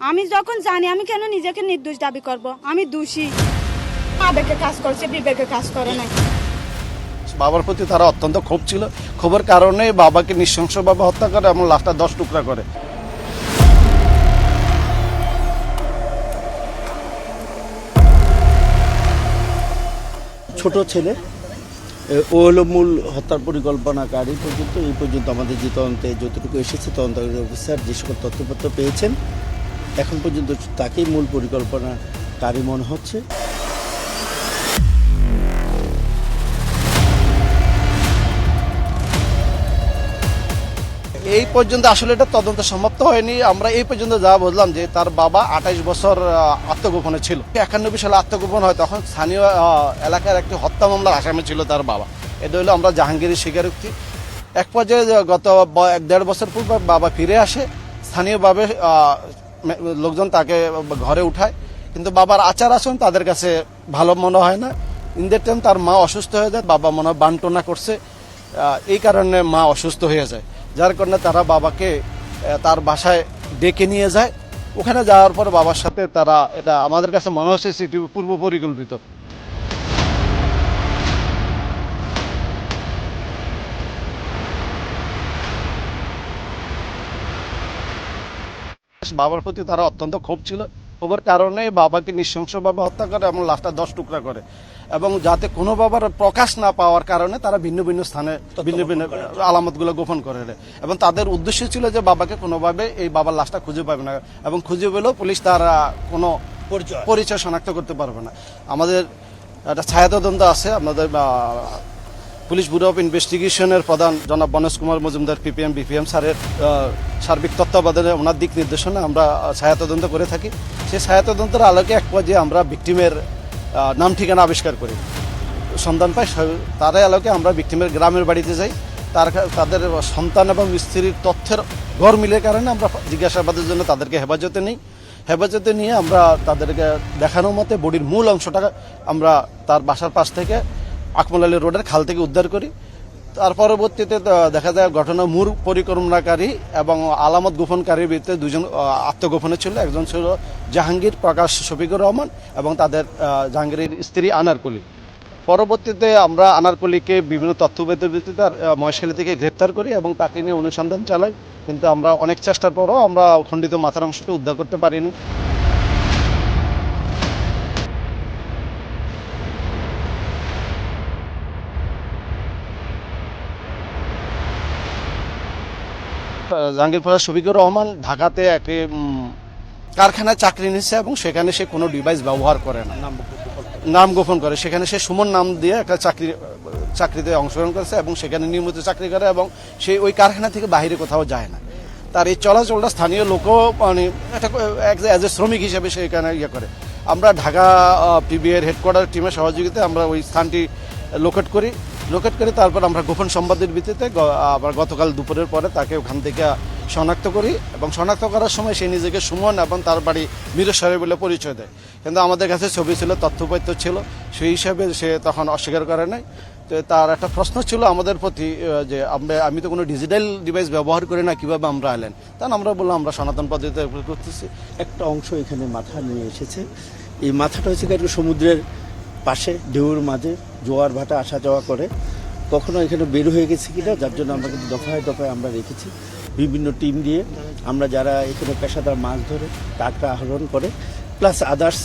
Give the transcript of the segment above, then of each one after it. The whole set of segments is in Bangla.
আমি যখন জানি আমি কেন নিজেকে নির্দোষ দাবি করব? আমি দোষী। আবেগে কাজ করছে বিবেকে কাজ করে নাই। বাবার প্রতি তারা অত্যন্ত ক্ষোভ ছিল। ক্ষোভের কারণে বাবাকে নৃশংসভাবে হত্যা করে এবং লাশটা দশ টুকরা করে। ছোট ছেলে ও হলো মূল হত্যার পরিকল্পনাকারী। পর্যন্ত এই পর্যন্ত আমাদের যে তদন্তে যতটুকু এসেছে তদন্তকারী অফিসার যে সকল তথ্যপত্র পেয়েছেন এখন পর্যন্ত তাকেই মূল পরিকল্পনাকারী মনে হচ্ছে। এই পর্যন্ত আসলে এটা তদন্ত সমাপ্ত হয়নি। আমরা এই পর্যন্ত যা বুঝলাম যে তার বাবা আঠাইশ বছর আত্মগোপনে ছিল। একানব্বই সালে আত্মগোপন হয়, তখন স্থানীয় এলাকার একটি হত্যা মামলার আসামি ছিল তার বাবা। এটা হলো আমরা জাহাঙ্গীরের স্বীকারোক্তি। এক পর্যায়ে গত এক দেড় বছর পূর্বে বাবা ফিরে আসে। স্থানীয়ভাবে লোকজন তাকে ঘরে উঠায়। কিন্তু বাবার আচার আসন তাদের কাছে ভালো মনে হয় না। ইন ইন্দের টাইম তার মা অসুস্থ হয়ে যায়, বাবা মনে হয় বান্টনা করছে। এই কারণে মা অসুস্থ হয়ে যায়। যার কারণে তারা বাবাকে তার বাসায় ডেকে নিয়ে যায়। ওখানে যাওয়ার পর বাবার সাথে তারা এটা আমাদের কাছে মনে হচ্ছে সেটি পূর্ব পরিকল্পিত। বাবার প্রতি তারা অত্যন্ত ক্ষোভ ছিল। ক্ষোভের কারণে বাবাকে নৃশংসভাবে হত্যা করে এবং লাশটা দশ টুকরা করে। এবং যাতে কোনো বাবার প্রকাশ না পাওয়ার কারণে তারা ভিন্ন ভিন্ন স্থানে ভিন্ন ভিন্ন আলামতগুলো গোপন করে। এবং তাদের উদ্দেশ্য ছিল যে বাবাকে কোনোভাবে এই বাবার লাশটা খুঁজে পাবে না এবং খুঁজে পেলেও পুলিশ তার কোনো পরিচয়। পরিচয় শনাক্ত করতে পারবে না। আমাদের একটা ছায়া তদন্ত আছে আমাদের পুলিশ ব্যুরো অফ ইনভেস্টিগেশনের প্রধান জনাব বনজ কুমার মজুমদার পিপিএম বিপিএম স্যারের সার্বিক তত্ত্বাবধানে ওনার দিক নির্দেশনা আমরা আহ, ছায়া তদন্ত করে থাকি। সেই ছায়া তদন্তের আলোকে এক পর্যায়ে আমরা ভিকটিমের নাম ঠিকানা আবিষ্কার করি। সন্ধান পাই তারাই আলোকে আমরা ভিকটিমের গ্রামের বাড়িতে যাই। তার তাদের সন্তান এবং স্ত্রীর তথ্যের ঘর মিলের কারণে আমরা জিজ্ঞাসাবাদের জন্য তাদেরকে হেফাজতে নিই। হেফাজতে নিয়ে আমরা তাদেরকে দেখানো মতে বডির মূল অংশটা আমরা তার বাসার পাশ থেকে আকমল আলী রোডের খাল থেকে উদ্ধার করি। তার পরবর্তীতে দেখা যায় ঘটনা মূল পরিকল্পনাকারী এবং আলামত গোপনকারীর ভিতরে দুজন আত্মগোপনে ছিল। একজন ছিল জাহাঙ্গীর প্রকাশ শফিকুর রহমান এবং তাদের জাহাঙ্গীরের স্ত্রী আনারকলি। পরবর্তীতে আমরা আনারকলিকে বিভিন্ন তথ্যবেদের ভিত্তিতে মহেশখালী থেকে গ্রেপ্তার করি এবং তাকে নিয়ে অনুসন্ধান চালাই। কিন্তু আমরা অনেক চেষ্টার পরও আমরা খণ্ডিত মাথার অংশকে উদ্ধার করতে পারিনি। জাহাঙ্গীর প্রসাদ শফিকুর রহমান ঢাকাতে একটি কারখানায় চাকরি নিচ্ছে এবং সেখানে সে কোনো ডিভাইস ব্যবহার করে না। নাম গোপন করে সেখানে সে সুমন নাম দিয়ে একটা চাকরি চাকরিতে অংশগ্রহণ করেছে এবং সেখানে নিয়মিত চাকরি করে এবং সে ওই কারখানা থেকে বাইরে কোথাও যায় না। তার এই চলাচলটা স্থানীয় লোকও মানে একটা অ্যাজ এ শ্রমিক হিসেবে সে এখানে ইয়ে করে। আমরা ঢাকা পিবিএর হেডকোয়ার্টার টিমের সহযোগিতায় আমরা ওই স্থানটি লোকেট করি। লোকেট করে তারপর আমরা গোপন সংবাদের ভিত্তিতে আবার গতকাল দুপুরের পরে তাকে ওখান থেকে শনাক্ত করি এবং শনাক্ত করার সময় সে নিজেকে সুমন এবং তার বাড়ি মিরেশ্বরে বলে পরিচয় দেয়। কিন্তু আমাদের কাছে ছবি ছিল, তথ্যপত্র ছিল, সেই হিসাবে সে তখন অস্বীকার করে নাই। তো তার একটা প্রশ্ন ছিল আমাদের প্রতি যে আমি তো কোনো ডিজিটাল ডিভাইস ব্যবহার করি না, কীভাবে আমরা এলেন? তখন আমরা বললাম, আমরা সনাতন পদ্ধতিতে করতেছি। একটা অংশ এখানে মাথা নিয়ে এসেছে। এই মাথাটা হচ্ছে একটু সমুদ্রের পাশে ঢেউর মাঝে জোয়ার ভাটা আসা যাওয়া করে। কখনো এখানে বের হয়ে গেছে কিনা, যার জন্য আমরা কিন্তু দফায় দফায় আমরা রেখেছি। বিভিন্ন টিম দিয়ে আমরা যারা এখানে পেশাদার মাছ ধরে টাকা আহরণ করে। প্লাস আদার্স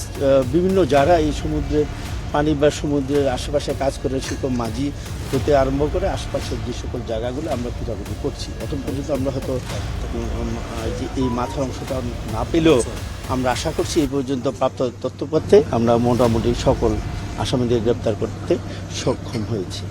বিভিন্ন যারা এই সমুদ্রের পানি বা সমুদ্রের আশেপাশে কাজ করে সেরকম মাঝি হতে আরম্ভ করে, আশপাশের যে সকল জায়গাগুলো আমরা খোঁজাখুঁজি করছি। এখন পর্যন্ত আমরা হয়তো এই মাথার অংশটা না পেলেও আমরা আশা করছি এই পর্যন্ত প্রাপ্ত তথ্যপত্রে আমরা মোটামুটি সকল আসামিদের গ্রেপ্তার করতে সক্ষম হয়েছি।